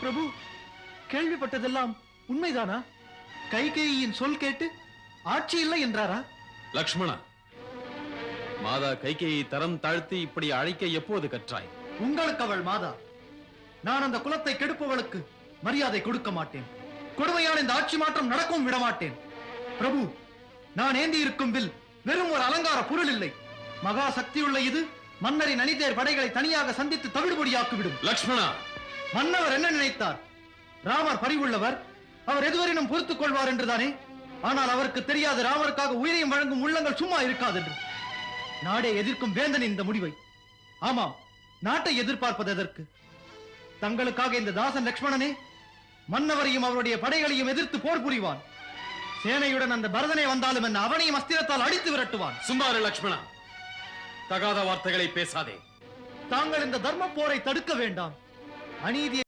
பிரபு கேள்விப்பட்டதெல்லாம் உண்மைதானா? கைகேயியின் சொல் கேட்டு ஆட்சி இல்லை என்றாரா? லக்ஷ்மணா மாதா கைகேயை தரம் தாழ்த்தி இப்படி அழைக்க எப்போது கற்றாய்? உங்களுக்கு அவள் மாதா. நான் அந்த குலத்தை கெடுப்பவளுக்கு மரியாதை கொடுக்க மாட்டேன். கொடுமையான இந்த ஆட்சி மாற்றம் நடக்கவும் விட மாட்டேன். பிரபு நான் ஏந்தி இருக்கும் வில் வெறும் ஒரு அலங்கார பொருள் இல்லை. மகா சக்தியுள்ள இது மன்னரின் அணிதேர் படைகளை தனியாக சந்தித்து தவிடுபடியாக்கிவிடும். லக்ஷ்மணா மன்னவர் என்ன நினைத்தார்? ராமர் பரிவுள்ளவர். அவர் எதுவரையிலும் பொறுத்துக் கொள்வார் என்றுதானே? ஆனால் அவருக்கு தெரியாது ராமருக்காக உயிரையும் வழங்கும் உள்ளங்கள் சும்மா இருக்காது என்று. நாடே எதிர்க்கும் வேந்தன் இந்த முடிவை. ஆமாம் நாட்டை எதிர்பார்ப்பது எதற்கு? தங்களுக்காக இந்த தாசன் லக்ஷ்மணனே மன்னவரையும் அவருடைய படைகளையும் எதிர்த்து போர் புரிவான். சேனையுடன் அந்த பரதனே வந்தாலும் என்ன அவனையும் அஸ்திரத்தால் அடித்து விரட்டுவான். சும்மாறு லக்ஷ்மணா தகாத வார்த்தைகளை பேசாதே. தாங்கள் இந்த தர்ம போரை தடுக்க வேண்டாம். அநீதியை